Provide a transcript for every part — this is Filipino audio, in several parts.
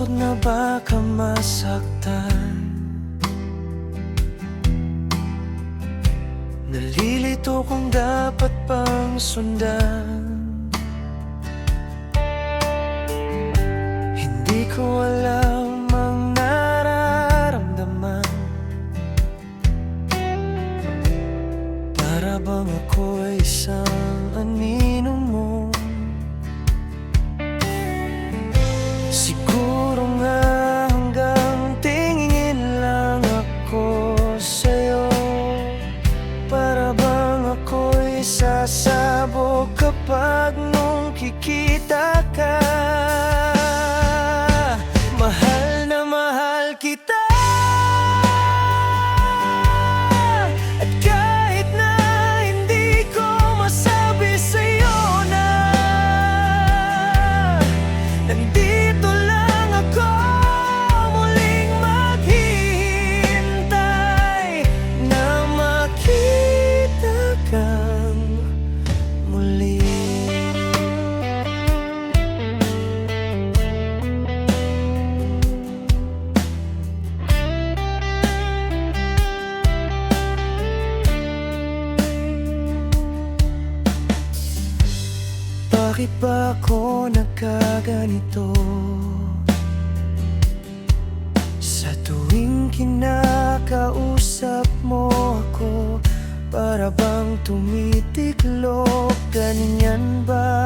Takot na baka masaktan? Nalilito kung dapat pang sundan. Hindi ko alam ang nararamdaman. Para bang ako ay isang aninong mo? ako'y sasabog kapag nung kikita ka. Mahal na mahal kita. Bakit ba ako nagkaganito? Sa tuwing kinakausap mo ako Para bang tumitiklop, ganyan ba?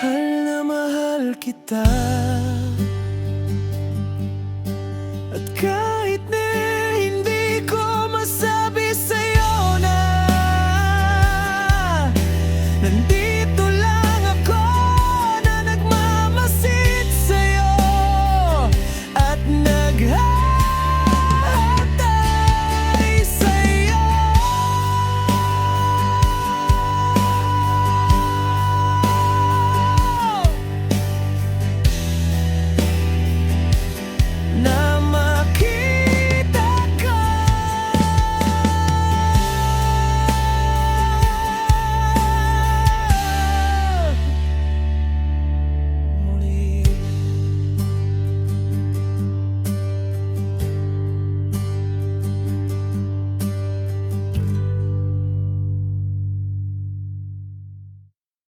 Mahal na mahal kita. At kahit